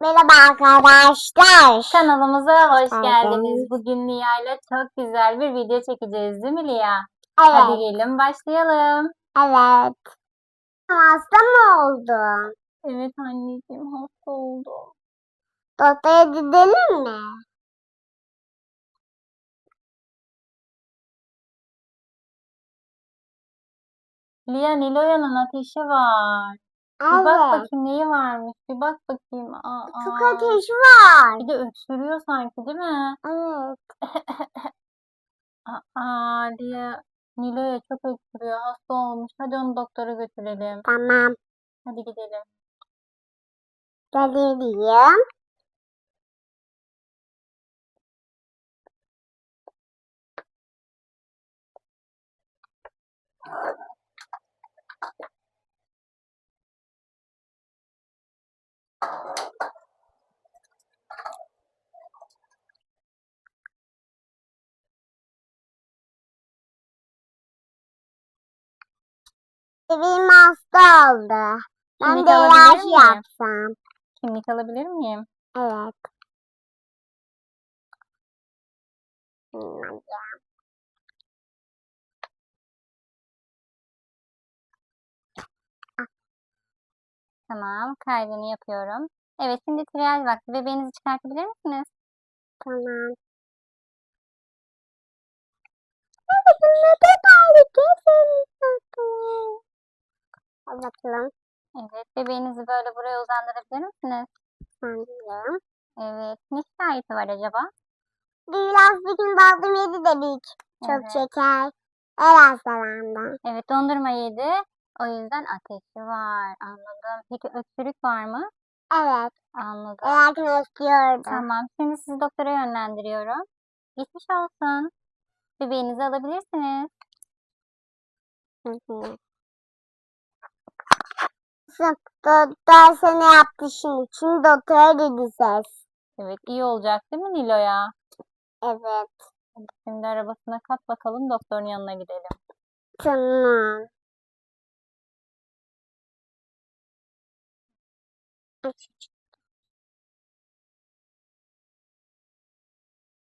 Merhaba arkadaşlar. Kanalımıza hoş geldiniz. geldiniz. Bugün Lia ile çok güzel bir video çekeceğiz değil mi Lia? Evet, Hadi gelin başlayalım. evet. Hasta mı oldun? Evet anneciğim hasta oldum. Doktora gidelim mi? Lia Nilo'yanın ateşi var. Bir bak Evet. bakayım neyi varmış. Bir bak bakayım. Aa, Çok aa. ateş var. Bir de öksürüyor sanki değil mi? Evet. Aa, Lia Nilo'ya çok öksürüyor. Hasta olmuş. Hadi onu doktora götürelim. Tamam. Hadi gidelim. Geliyorum. Bebeğim hasta oldu. Ben Kimlik de alabilir ilaç miyim? yapsam. Kimlik alabilir miyim? Evet. Bilmem. Tamam, kaydını yapıyorum. Evet, şimdi trial vakti. Bebeğinizi çıkartabilir misiniz? Tamam. Bunu da bari keselim. Al bakalım. Evet, bebeğinizi böyle buraya uzandırabilir misiniz? Sanırım. Evet, ne şikayeti var acaba? Biraz bir gün baldım yedi dedik. Çok Evet. şeker. El hastalandı. Evet, dondurma yedi. O yüzden ateşi var. Anladım. Peki öksürük var mı? Evet. Anladım. Erken ötüyordu. Tamam, şimdi sizi doktora yönlendiriyorum. Geçmiş olsun. Bebeğinizi alabilirsiniz. Hı hı. Seni yaptı şimdi. Şimdi doktora ses. Evet, iyi olacak değil mi Nilo'ya? Evet. Hadi Şimdi arabasına kat bakalım, doktorun yanına gidelim. Tamam.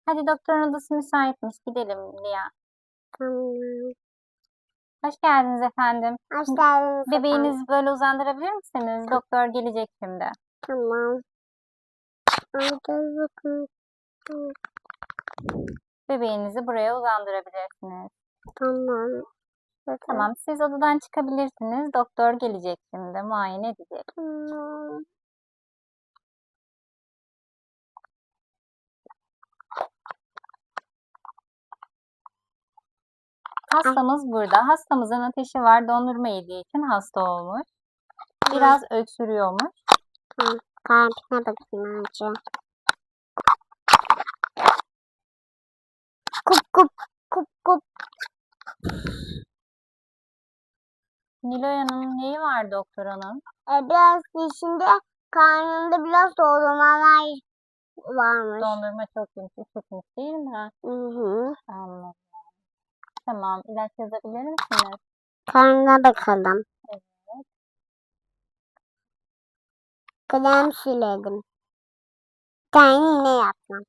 Hadi doktorun odası müsaitmiş. Gidelim Lia. Tamam. Hoş geldiniz efendim. Hoş geldiniz. efendim. Bebeğinizi böyle uzandırabilir misiniz? Doktor gelecek şimdi. Tamam. Bebeğinizi buraya uzandırabilirsiniz. Tamam. Tamam, siz odadan çıkabilirsiniz. Doktor gelecek şimdi, muayene edecek. Tamam. Hastamız burada. Hastamızın ateşi var. Dondurma yediği için hasta olmuş. Biraz öksürüyormuş. Tamam. Kalbine bakayım önce. Kup kup kup kup. Niloya'nın neyi var doktor hanım? E, biraz dişinde karnında biraz dolmalar varmış. Dondurma çok yumuşak değil mi? Hı hı. Anladım. Tamam, ilaç yazabilir misiniz? Karnına bakalım. Evet. Krem sürelim. Tane ne yapmam?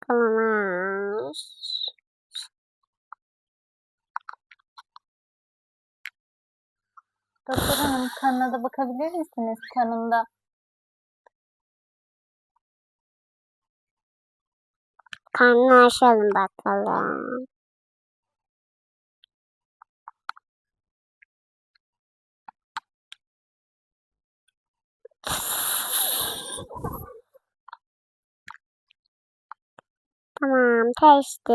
Kalmamış. Doktor hanım kanına da bakabilir misiniz? Kanında Karnını açalım bakalım. Tamam, testi.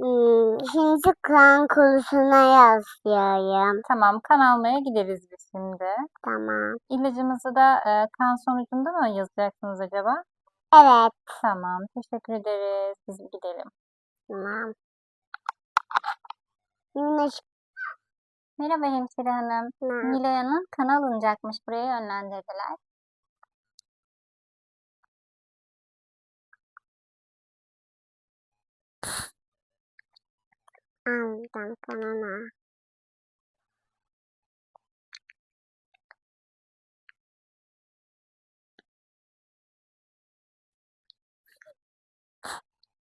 Hmm, şimdi kan kursuna yazıyorum. tamam kan almaya gideriz biz şimdi. Tamam. İlacımızı da e, kan sonucunda mı yazacaksınız acaba? Evet, Tamam, teşekkür ederiz. Biz gidelim. tamam. Güneş Merhaba hemşire hanım. kınar. Niloya'nın kanı alınacakmış. Buraya yönlendirdiler. Kanana.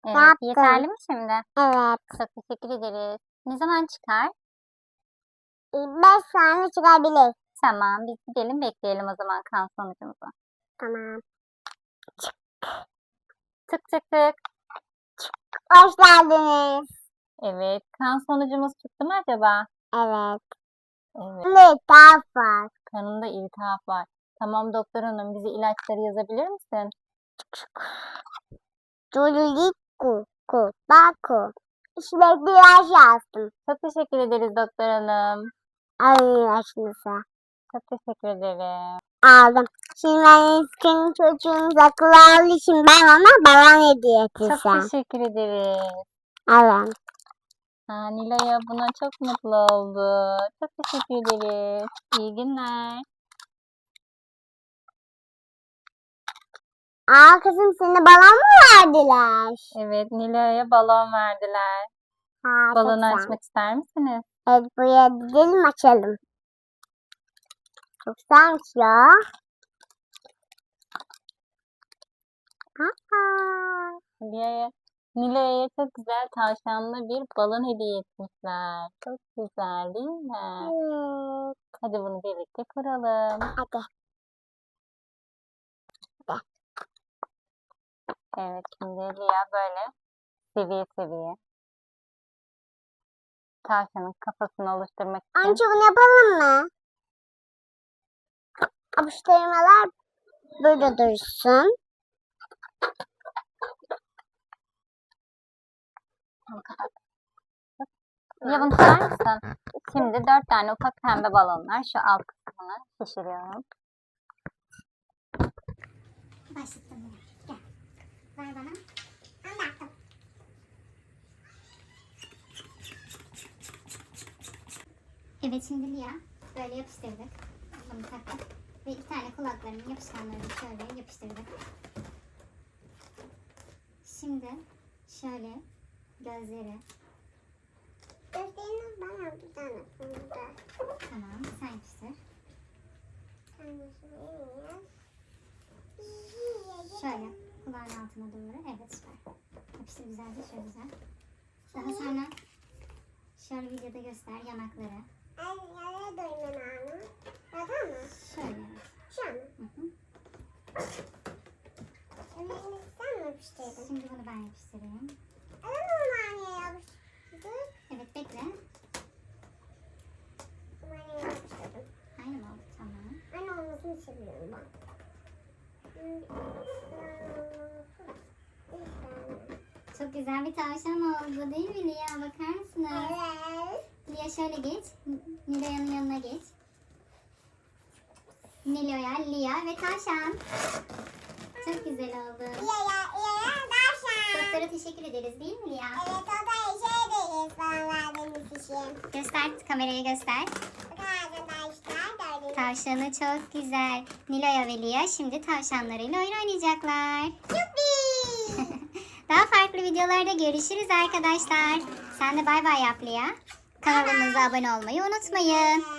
Evet, yeterli mi şimdi? Evet. Çok teşekkür ederiz. Ne zaman çıkar? 5 saniye çıkabilir. Tamam, biz gidelim bekleyelim o zaman kan sonucumuzu. Tamam. Tık tık tık. Hoş geldiniz. Evet, kan sonucumuz çıktı mı acaba? Evet. Evet, tuhaf var. kanında iltihap var. Tamam doktor hanım, bize ilaçları yazabilir misin? Culiku. Ku. Baku. Sürekli yaş yazdım. Çok teşekkür ederiz doktor hanım. Ay yaşınıza. Çok teşekkür ederim. Aldım. Şimdi ben senin çocuğunuz akıllı olduğu için ben ona balon hediye Çok edeceğim. teşekkür ederiz. Evet. Ha, Nilay'a buna çok mutlu oldu. Çok teşekkür ederiz. İyi günler. Aa kızım sana balon mu verdiler? Evet, Nilay'a balon verdiler. Ha, çok Balonu güzel. açmak ister misiniz? Evet buraya gidelim açalım. Çok güzelmiş ya. Aa, Nilay'a Nilay'a çok güzel tavşanlı bir balon hediye etmişler. Çok güzel değil mi? evet. Hadi bunu birlikte kuralım. Hadi. Evet, şimdi Lia böyle seviye seviye tavşanın kafasını oluşturmak için Önce bunu yapalım mı? Yapıştırmalar burada dursun. Ya bunu tutar mısın? Şimdi dört tane ufak pembe balonlar şu alt kısmını şişiriyorum. Başlattım. Gel. Ver bana. Yaptım. Evet şimdi Lia böyle yapıştırdık. Bunu taktık. Ve iki tane kulaklarının yapışkanlarını şöyle yapıştırdık. Şimdi şöyle gözleri Gözlerini bana bir tane burada. tamam sen yapıştır. Şöyle kulağın altına doğru. Evet süper. Yapıştır güzelce şöyle güzel. Daha sonra şöyle videoda göster yanakları. Ay, durayım ben onu? Burada mı? Şöyle. Şu an. Hı hı. Şimdi sen mi yapıştırdın? Şimdi bunu ben yapıştırayım. Ama onu anneye yapıştırdık. Evet bekle. Aynı mı oldu? Tamam. Anne olmasını seviyorum ben. Çok güzel bir tavşan oldu değil mi Lia? Bakar mısınız? Evet. Lia şöyle geç. N- Nilo'yanın yanına geç. Nilo'ya, Lia ve tavşan. Çok güzel oldu. Ya ya dersen. Doktora teşekkür ederiz değil mi Lia? Evet o da şey deriz bana verdiğiniz için. Göster, kameraya göster. Bakın arkadaşlar gördüğünüz Tavşanı çok güzel. Nilo'ya ve Lia şimdi tavşanlarıyla oyun oynayacaklar. Yuppi. Daha farklı videolarda görüşürüz arkadaşlar. Sen de bay bay yap Lia. Kanalımıza abone olmayı unutmayın.